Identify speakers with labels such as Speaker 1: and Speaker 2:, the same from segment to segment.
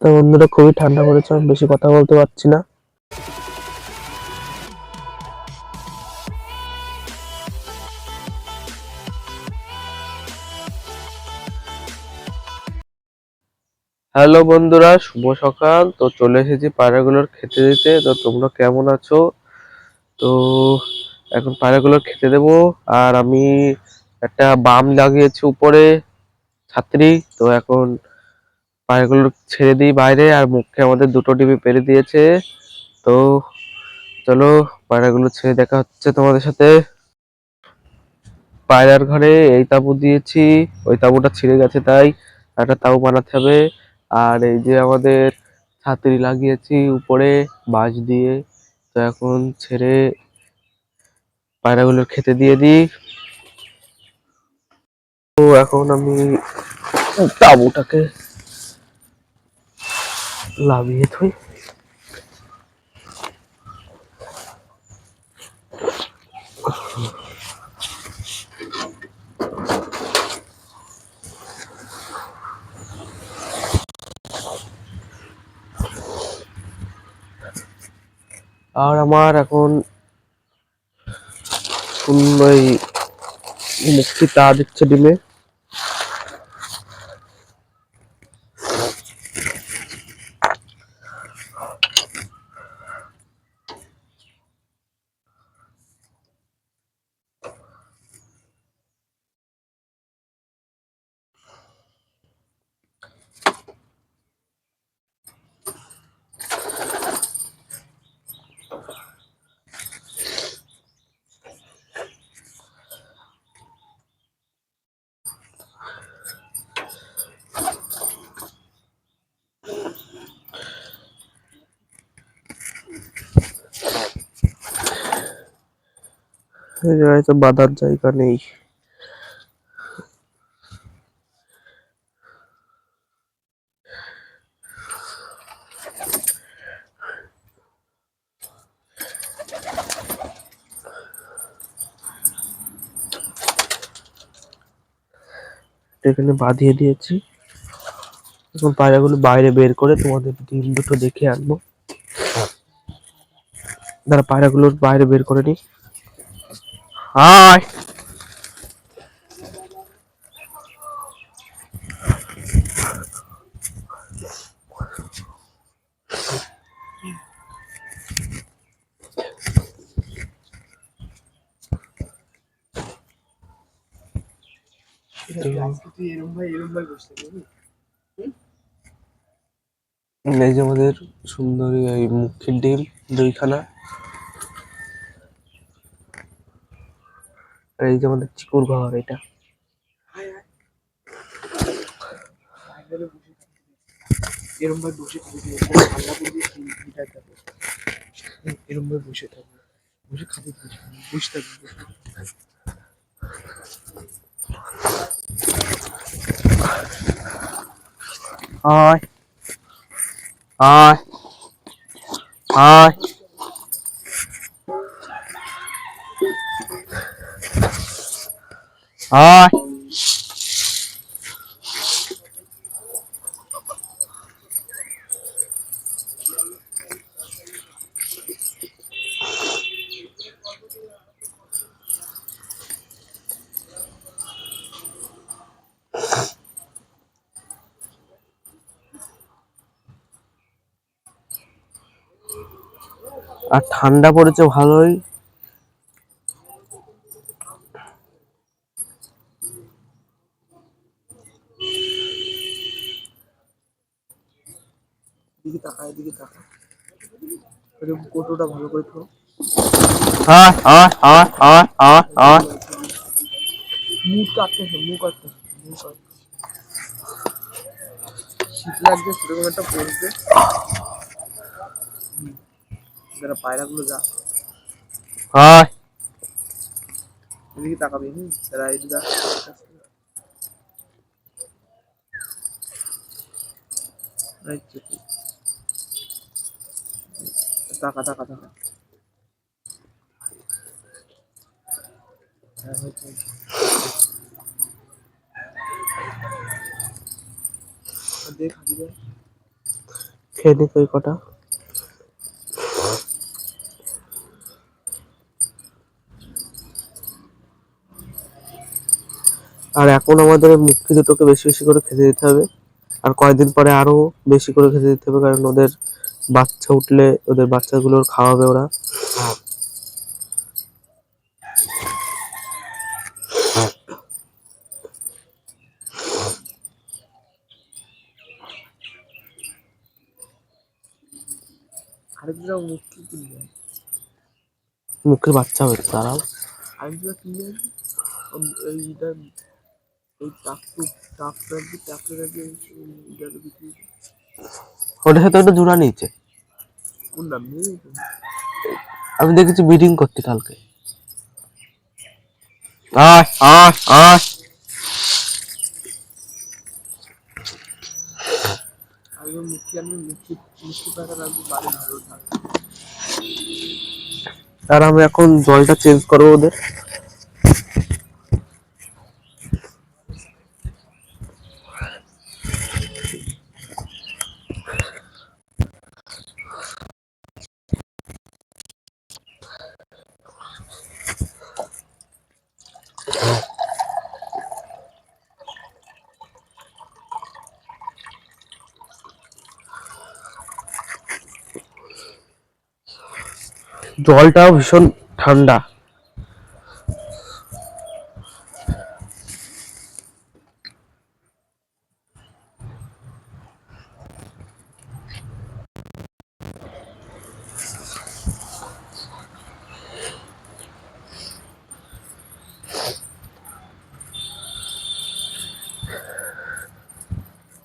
Speaker 1: তো বন্ধুরা খুবই ঠান্ডা পড়েছে, আমি বেশি কথা বলতে পারছি না। হ্যালো বন্ধুরা, শুভ সকাল। তো চলে এসেছি পায়রাগুলোর খেতে দিতে। তো তোমরা কেমন আছো? তো এখন পায়রাগুলোর খেতে দেবো। আর আমি একটা বাম লাগিয়েছি উপরে, ছাত্রী। তো এখন পায়রাগুলো ছেড়ে দিই বাইরে আর মুখে আমাদের দুটো ডিবি পেরে দিয়েছে। তো চলো, পায়রাগুলো ছেড়ে দেখা হচ্ছে তোমাদের সাথে। পায়রার ঘরে এই তাঁবু দিয়েছি, ওই তাঁবুটা ছিঁড়ে গেছে তাই একটা তাঁবু বানাতে হবে। আর এই যে আমাদের ছাত্রী লাগিয়েছি উপরে বাঁশ দিয়ে, তো এখন ছেড়ে পায়রাগুলোর খেতে দিয়ে দিই। তো এখন আমি তাঁবুটাকে লাভিয়ে থই আর আমার এখন সুন্দর এই মুক্তি তা দিচ্ছে ডিমে এই জায়গায় তো বাঁধার জায়গা নেই। এখানে বাঁধিয়ে দিয়েছি। এখন পায়রাগুলো বাইরে বের করে তোমাদের ডিম দুটো দেখে আনব। দাঁড়া পায়রাগুলোর বাইরে বের করে নি হাই এই যে আমাদের সুন্দরী এই মুখের ডিম দুইখানা। আর এই যে আমাদের চিকুর ঘর এটা।
Speaker 2: এরম ভাবে বসে থাকবে ঠান্ডা পড়বে হিটার থাকবে। এরম ভাবে বসে থাকবে। বসে খাবে বসে থাকবে
Speaker 1: হাই হাই হাই হাই আর ঠান্ডা পড়েছে ভালোই
Speaker 2: এদিকে তাকা এদিকে তাকা কোটোটা ভালো করে
Speaker 1: হাই হাই হাই
Speaker 2: মুখ কাটতে মুখ কাটতে মুখ কাটতে শীত লাগছে, সেরকম একটা হুম। যারা পায়রাগুলো যা
Speaker 1: হাই
Speaker 2: এদিকে তাকাবি? হুম তারা এদিকে যা এই দেখ হাতি দেখ।
Speaker 1: খেয়ে নিক কটা। আর এখন আমাদের মুখি দুটোকে বেশি বেশি করে খেতে দিতে হবে। আর কয়েকদিন পরে আরও বেশি করে খেতে দিতে হবে, কারণ ওদের বাচ্চা উঠলে ওদের বাচ্চাগুলোর খাওয়াবে ওরা মুখের বাচ্চা হয়েছে তারাও
Speaker 2: আরেকটা কিনবে এইটা এই টাকটু
Speaker 1: ওটার সাথে একটা জোড়া নিয়েছে? আমি দেখেছি ব্রিডিং করতে কালকে। আয় আয় আয়। আর আমি এখন জলটা চেঞ্জ করব ওদের। জলটাও ভীষণ ঠান্ডা।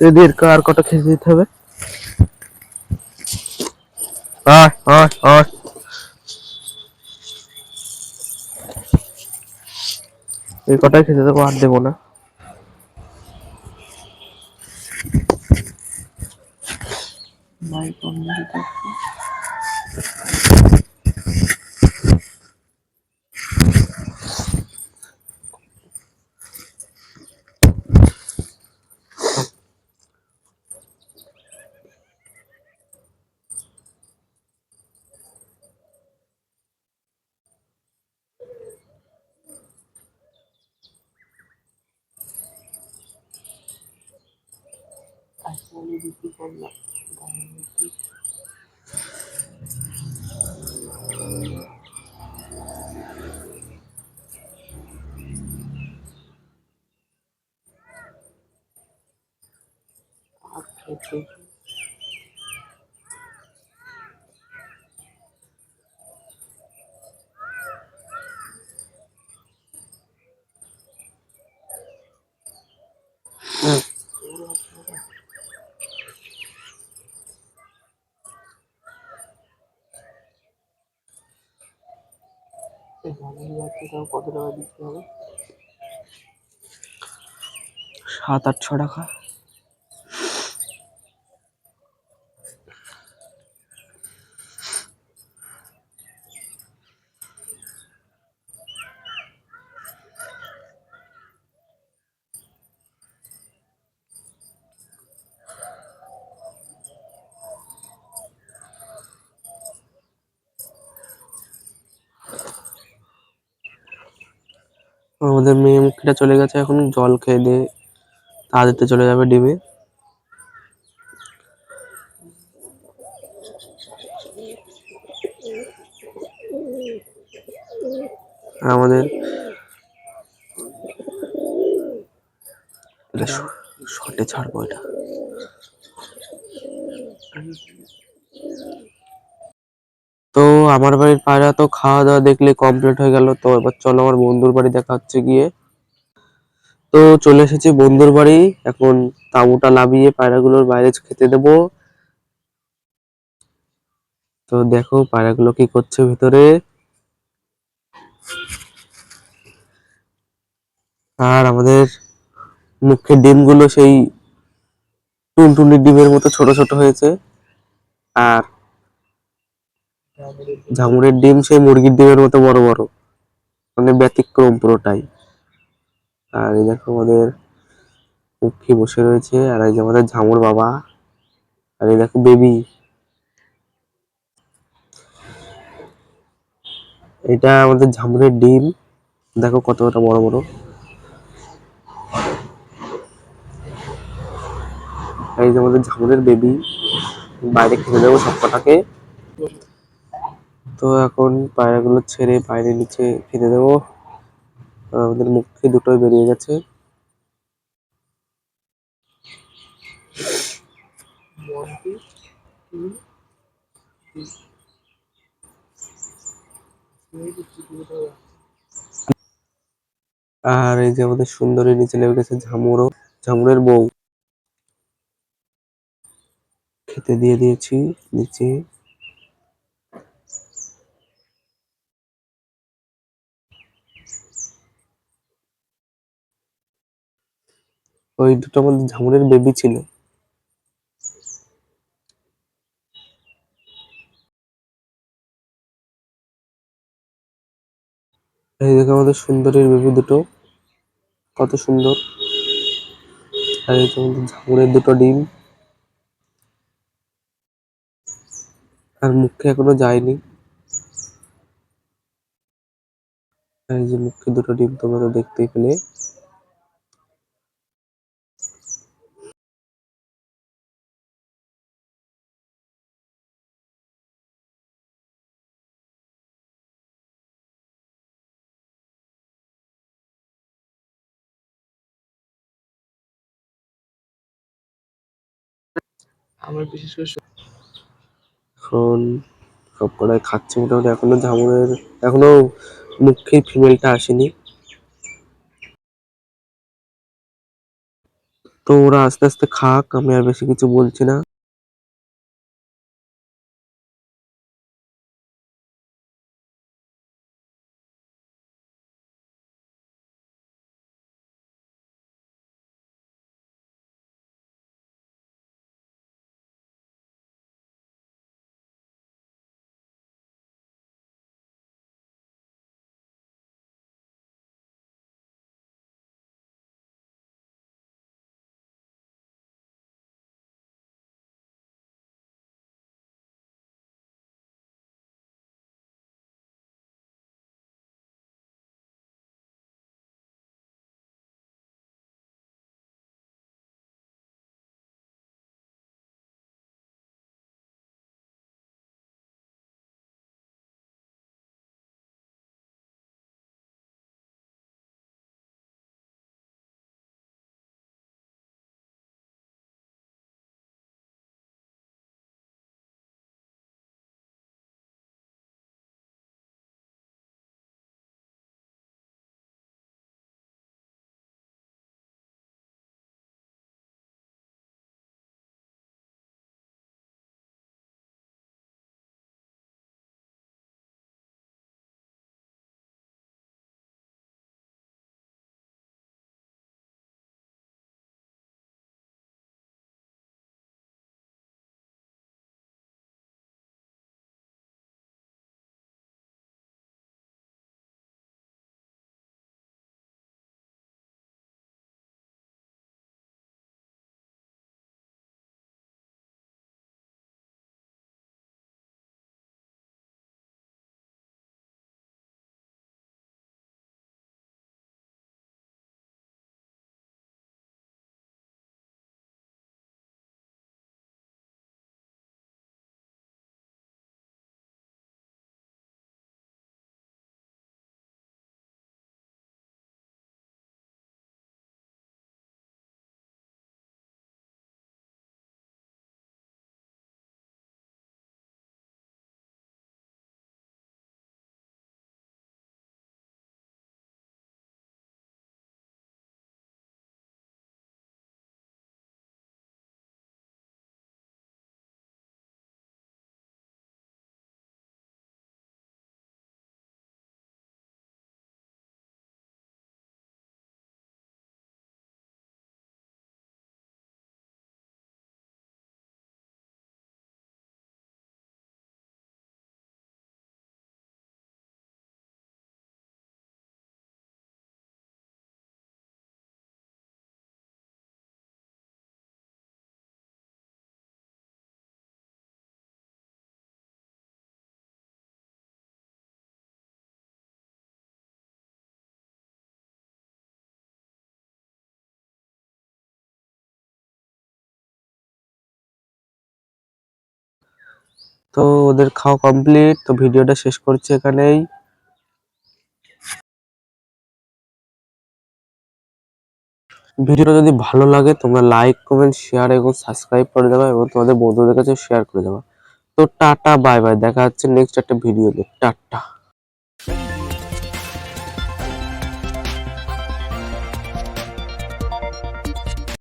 Speaker 1: এদেরকে আর কটা খেতে দিতে হবে। আয় আয় আয়। এই কটাই খেতে দেবো, আর দেবো না।
Speaker 2: 아, 앞에 두 কত টাকা দিতে হবে
Speaker 1: সাত আটশো টাকা। আমাদের মেয়ে মুখিটা চলে গেছে এখন, জল খেয়ে দিয়ে তাড়াতাড়ি চলে যাবে ডিমে। আমাদের এটা শর্টে ছাড়বো এটা তো আমার বাড়ির পায়রা তো খাওয়া দাওয়া দেখলে কমপ্লিট হয়ে গেল। তো এবার চলো আমার বন্ধুর বাড়ি দেখা হচ্ছে গিয়ে। তো চলে এসেছি বন্ধুর বাড়ি। এখন তাঁবুটা নামিয়ে পায়রাগুলোর বাইরে খেতে দেব। তো দেখো পায়রাগুলো কি করছে ভিতরে। আর আমাদের মুখের ডিমগুলো সেই টুনটুনি ডিমের মতো ছোট ছোট হয়েছে। আর ঝামুরের ডিম, সেই মুরগির ডিমের মতো বড় বড়। মানে ব্যতিক্রম পুরোটাই। আর এই দেখো আমাদের মুখী বসে রয়েছে, আর এই যে আমাদের ঝামুর বাবা, আর এই দেখো বেবি। এটা আমাদের ঝামুরের ডিম। দেখো কতটা বড় বড়। এই যে আমাদের ঝামুরের বেবি। বাইরে খেতে দেবো সব কটাকে তো এখন পায়রাগুলো ছেড়ে বাইরে নিচে খেতে দেবো। আমাদের মুখে দুটোই বেরিয়ে গেছে। আর এই যে আমাদের সুন্দরী নিচে নেমে গেছে ঝামুরও ঝামুরের বউ। খেতে দিয়ে দিয়েছি নিচে। ওই দুটো আমাদের ঝামুরের বেবি ছিল। এই দেখো আমাদের সুন্দরীর বেবি দুটো, কত সুন্দর। আর এই আমাদের ঝামুরের দুটো ডিম। আর মুখে এখনও যায়নি। এই যে মুখে দুটো ডিম, তোমরা তো দেখতেই পেলে।
Speaker 2: আমার বিশেষ করে
Speaker 1: এখন সব কটাই খাচ্ছে মোটামুটি। এখনও ঝামুরের এখনও মুখে ফিমেলটা আসেনি। তো ওরা আস্তে আস্তে খাক, আমি আর বেশি কিছু বলছি না। তো ওদের খাওয়া কমপ্লিট তো ভিডিওটা শেষ করছি এখানেই। ভিডিওটা যদি ভালো লাগে, তোমরা লাইক কমেন্ট শেয়ার এবং সাবস্ক্রাইব করে দেবে এবং তোমাদের বন্ধুদের কাছে শেয়ার করে দেবে। তো টাটা বাই বাই দেখা হচ্ছে নেক্সট একটা ভিডিওতে টাটা।